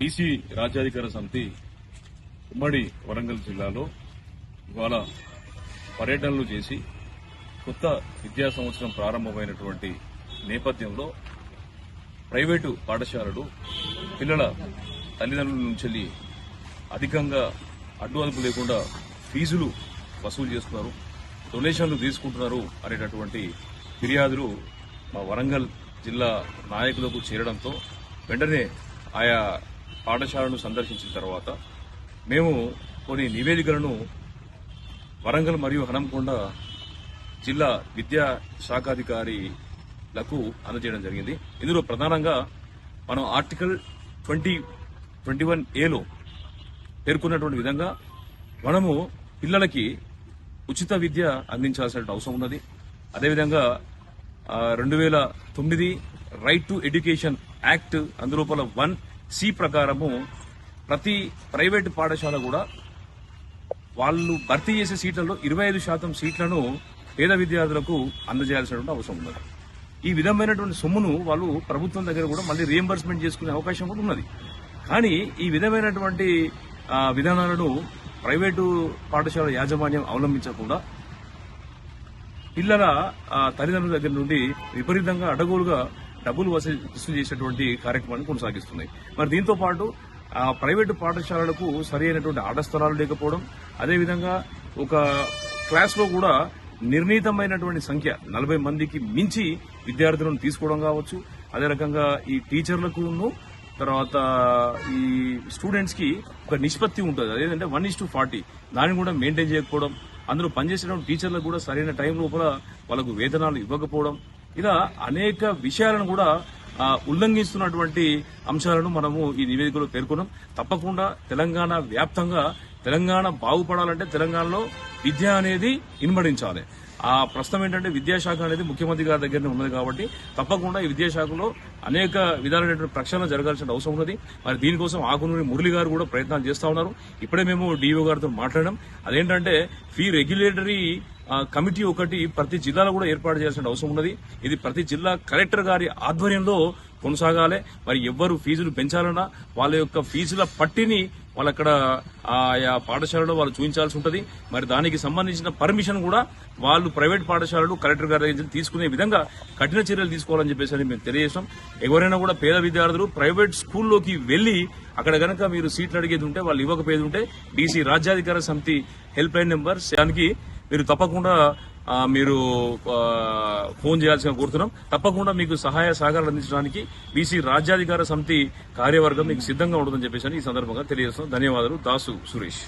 BC రాజ్యాధికార సమితి ఉమ్మడి వరంగల్ జిల్లాలో ఇవాళ పర్యటనలు చేసి కొత్త విద్యా సంవత్సరం ప్రారంభమైనటువంటి నేపథ్యంలో ప్రైవేటు పాఠశాలలు పిల్లల తల్లిదండ్రుల నుంచి అధికంగా అడ్డు అదుపు లేకుండా ఫీజులు వసూలు చేస్తున్నారు. డొనేషన్లు తీసుకుంటున్నారు అనేటటువంటి ఫిర్యాదులు మా వరంగల్ జిల్లా నాయకులకు చేరడంతో వెంటనే ఆయా పాఠశాలను సందర్శించిన తర్వాత మేము కొన్ని నివేదికలను వరంగల్ మరియు హనంకొండ జిల్లా విద్యా శాఖాధికారిలకు అందజేయడం జరిగింది. ఇందులో ప్రధానంగా మనం ఆర్టికల్ ట్వంటీ ట్వంటీ వన్ ఏలో పేర్కొన్నటువంటి విధంగా మనము పిల్లలకి ఉచిత విద్య అందించాల్సిన అవసరం ఉన్నది. అదేవిధంగా రెండు వేల తొమ్మిది రైట్ టు ఎడ్యుకేషన్ యాక్ట్ అందులోపల వన్ సి ప్రకారము ప్రతి ప్రైవేటు పాఠశాల కూడా వాళ్ళు భర్తీ చేసే సీట్లలో ఇరవై ఐదు శాతం సీట్లను పేద విద్యార్థులకు అందజేయాల్సినటువంటి అవసరం ఉన్నది. ఈ విధమైనటువంటి సొమ్మును వాళ్ళు ప్రభుత్వం దగ్గర కూడా మళ్ళీ రియంబర్స్మెంట్ చేసుకునే అవకాశం కూడా ఉన్నది. కానీ ఈ విధమైనటువంటి విధానాలను ప్రైవేటు పాఠశాల యాజమాన్యం అవలంబించకుండా పిల్లల తల్లిదండ్రుల దగ్గర నుండి విపరీతంగా అడగోలుగా డబ్బులు వసూలు వసూలు చేసేటువంటి కార్యక్రమాన్ని కొనసాగిస్తున్నాయి. మరి దీంతో పాటు ఆ ప్రైవేటు పాఠశాలలకు సరి అయినటువంటి ఆట స్థలాలు లేకపోవడం అదేవిధంగా ఒక క్లాస్లో కూడా నిర్ణీతమైనటువంటి సంఖ్య నలభై మందికి మించి విద్యార్థులను తీసుకోవడం కావచ్చు. అదే రకంగా ఈ టీచర్లకు తర్వాత ఈ స్టూడెంట్స్కి ఒక నిష్పత్తి ఉంటుంది. అదేంటంటే వన్ ఇస్ టు ఫార్టీ. దాన్ని కూడా మెయింటైన్ చేయకపోవడం అందులో పనిచేసిన టీచర్లకు కూడా సరైన టైం లోపల వాళ్ళకు వేతనాలు ఇవ్వకపోవడం ఇలా అనేక విషయాలను కూడా ఉల్లంఘిస్తున్నటువంటి అంశాలను మనము ఈ నివేదికలో పేర్కొన్నాం. తప్పకుండా తెలంగాణ వ్యాప్తంగా తెలంగాణ బాగుపడాలంటే తెలంగాణలో విద్య అనేది ఇన్మడించాలి ఆ ప్రస్తుతం ఏంటంటే విద్యాశాఖ అనేది ముఖ్యమంత్రి గారి దగ్గరనే ఉన్నది కాబట్టి తప్పకుండా ఈ విద్యాశాఖలో అనేక విధాలైనటువంటి ప్రక్షాళన జరగాల్సిన అవసరం ఉన్నది. మరి దీనికోసం ఆకునూరి మురళి గారు కూడా ప్రయత్నాలు చేస్తూ ఉన్నారు. ఇప్పుడే మేము డిఓ గారితో మాట్లాడడం అదేంటంటే ఫీ రెగ్యులేటరీ కమిటీ ఒకటి ప్రతి జిల్లాలో కూడా ఏర్పాటు చేయాల్సిన అవసరం ఉన్నది. ఇది ప్రతి జిల్లా కలెక్టర్ గారి ఆధ్వర్యంలో కొనసాగాలి. మరి ఎవ్వరు ఫీజులు పెంచాలన్నా వాళ్ళ యొక్క ఫీజుల పట్టిని వాళ్ళు అక్కడ ఆయా పాఠశాలలో వాళ్ళు చూపించాల్సి ఉంటుంది. మరి దానికి సంబంధించిన పర్మిషన్ కూడా వాళ్ళు ప్రైవేట్ పాఠశాలలు కలెక్టర్ గారి దగ్గర తీసుకునే విధంగా కఠిన చర్యలు తీసుకోవాలని చెప్పేసి అని మేము తెలియజేస్తాం. ఎవరైనా కూడా పేద విద్యార్థులు ప్రైవేట్ స్కూల్లోకి వెళ్ళి అక్కడ గనక మీరు సీట్లు అడిగేది ఉంటే వాళ్ళు ఇవ్వకపోయేది ఉంటే బీసీ రాజ్యాధికార సమితి హెల్ప్ లైన్ నెంబర్ దానికి మీరు తప్పకుండా మీరు ఫోన్ చేయాల్సిన కోరుతున్నాం. తప్పకుండా మీకు సహాయ సహకారాలు అందించడానికి బీసీ రాజ్యాధికార సమితి కార్యవర్గం మీకు సిద్ధంగా ఉంటుందని చెప్పేసి ఈ సందర్భంగా తెలియజేస్తున్నాం. ధన్యవాదాలు. దాసు సురేష్.